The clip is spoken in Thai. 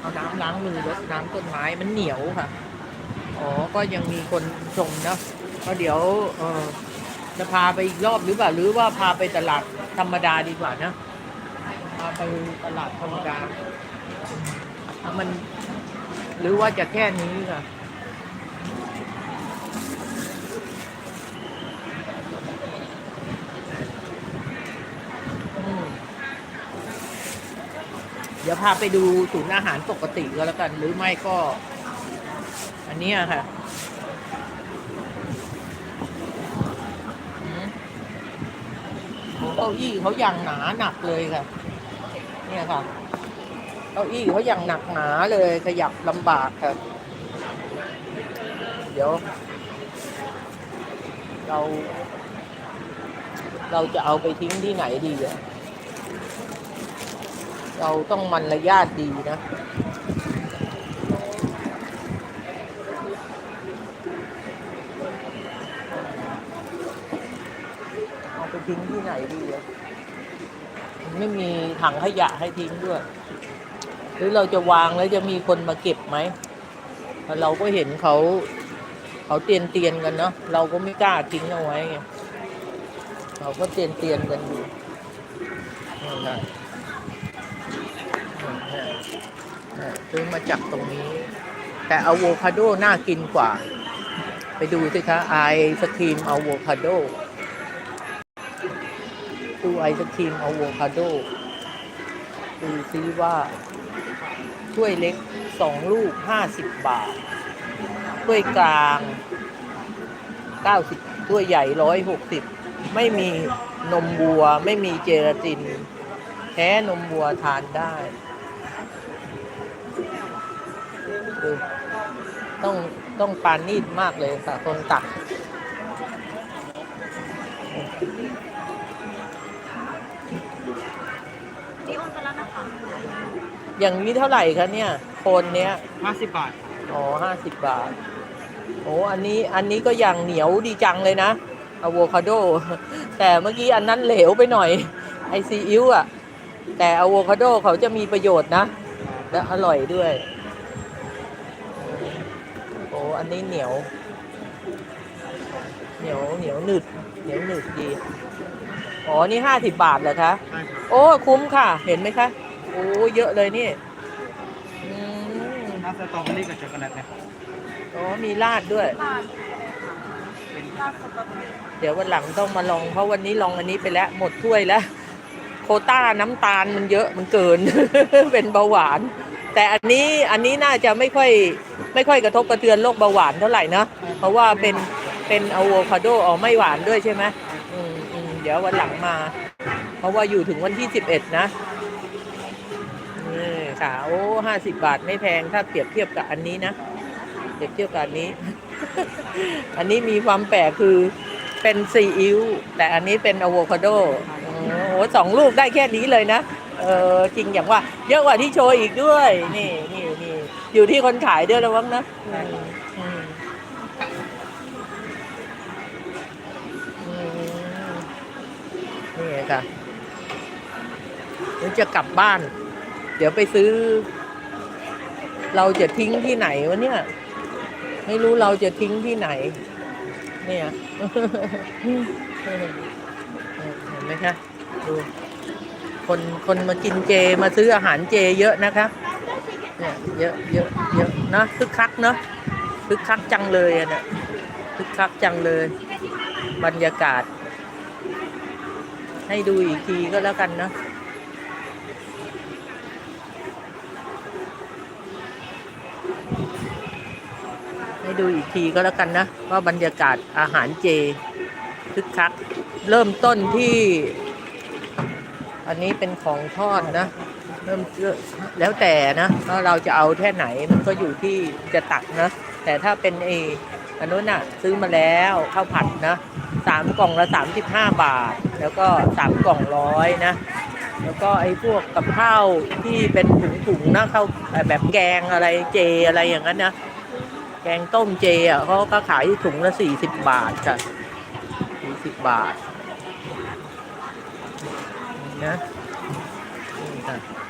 เอาน้ำล้างมือรดน้ำต้นไม้มันเหนียวค่ะ อ๋อ ก็ยังมีคนชมเนะก็เดี๋ยวเออจะพาไปอีกรอบหรือเปล่าหรือว่าพาไปตลาดธรรมดาดีกว่านะพาไปตลาดธรรมดาถ้ามันหรือว่าจะแค่นี้ค่ะ ดี๋ยวพาไปดูศูนย์อาหารปกติก็แล้วกัน หรือไม่ก็ อันนี้ค่ะเก้าอี้เขาอย่างหนาหนักเลยค่ะ เนี่ยค่ะเก้าอี้เขาอย่างหนักหนาเลยขยับลำบากค่ะ เดี๋ยว เรา เราจะเอาไปทิ้งที่ไหนดีอะ เราต้องมันระยาทดีนะเอาไปทิ้งที่ไหนดีอะไม่มีถังขยะให้ทิ้งด้วย หรือเราจะวางแล้วจะมีคนมาเก็บไหม เราก็เห็นเขาเขาเตียนเตียนกันเนาะเราก็ไม่กล้าทิ้งเอาไว้ไงเราก็เตียนเตียนกันอยู่นี่น ซื้อมาจากตรงนี้ แต่อะโวคาโดน่ากินกว่า ไปดูสิคะไอศครีมอะโวคาโดดูไอศครีมอะโวคาโดดูซิว่าถ้วยเล็กสองลูกห้าสิบบาทถ้วยกลางเก้าสิบถ้วยใหญ่ร้อยหกสิบไม่มีนมวัว ไม่มีเจลาติน แท้นมวัวทานได้ ดูต้องต้องปานนีดมากเลยค่ะคนตัก นี่โอนไปแล้วนะคะอย่างนี้เท่าไหร่คะเนี่ย โคนเนี้ยห้าสิบบาท อ๋อห้าสิบบาท โอ้อันนี้ อันนี้ก็อย่างเหนียวดีจังเลยนะอะโวคาโด แต่เมื่อกี้อันนั้นเหลวไปหน่อย ไอซีอิ๊วอะแต่อะโวคาโดเขาจะมีประโยชน์นะ และอร่อยด้วยโอ้อันนี้เหนียว เหนียวเหนียวหนึบเหนียวหนึบดี อ๋อ นี่ห้าสิบบาทเหรอคะใช่ครับโอ้คุ้มค่ะ เห็นไหมคะ โอ้เยอะเลยนี่อืมน้ำสตรอเบอรี่กับช็อกโกแลตนะครับอ๋อมีราดด้วยลาดลาดสตรอเบอรี่เดี๋ยววันหลังต้องมาลอง เพราะวันนี้ลองอันนี้ไปแล้ว หมดถ้วยแล้ว โควต้าน้ำตาลมันเยอะมันเกิน เป็นเบาหวาน แต่อันนี้อันนี้น่าจะไม่ค่อยไม่ค่อยกระทบกระเทือนโรคเบาหวานเท่าไหร่นะเพราะว่าเป็นเป็นอะโวคาโดอ๋อไม่หวานด้วยใช่ไหมอืมอืมเดี๋ยววันหลังมา เพราะว่าอยู่ถึงวันที่สิบเอ็ดนะนี่ค่ะโอ้ห้าสิบบาทไม่แพงถ้าเปรียบเทียบกับอันนี้นะเปรียบเทียบกับอันนี้ อันนี้มีความแปลกคือเป็นซีอิ๊วแต่อันนี้เป็นอะโวคาโดโอ้โหสองลูกได้แค่นี้เลยนะ เออจริงอย่างว่า เยอะกว่าที่โชว์อีกด้วย นี่นี่นี่อยู่ที่คนขายด้วยระวังนะอืมอืมอืมนี่ค่ะเดี๋ยวจะกลับบ้าน เดี๋ยวไปซื้อ เราจะทิ้งที่ไหนวะเนี่ย ไม่รู้เราจะทิ้งที่ไหน เนี่ย เห็นไหมคะดู คนคนมากินเจมาซื้ออาหารเจเยอะนะคะเนี่ยเยอะเยอะเยอะนะคึกคักเนาะคึกคักจังเลยอะเนี่ยคึกคักจังเลย บรรยากาศ ให้ดูอีกทีก็แล้วกันเนาะให้ดูอีกทีก็แล้วกันนะว่าบรรยากาศอาหารเจคึกคัก เริ่มต้นที่ อันนี้เป็นของทอดนะเริ่มแล้วแต่นะว่าเราจะเอาแค่ไหนมันก็อยู่ที่จะตักนะ แต่ถ้าเป็นเออันนู้นน่ะ ซื้อมาแล้วข้าวผัดนะสามกล่องละสามสิบห้าบาท แล้วก็สามกล่องร้อยนะ แล้วก็ไอ้พวกกับข้าวที่เป็นถุงๆนะข้าวแบบแกงอะไรเจอะไรอย่างนั้นนะแกงต้มเจอะเขาก็ขายถุงละสี่สิบบาทจ้ะสี่สิบบาท Ya. Yeah.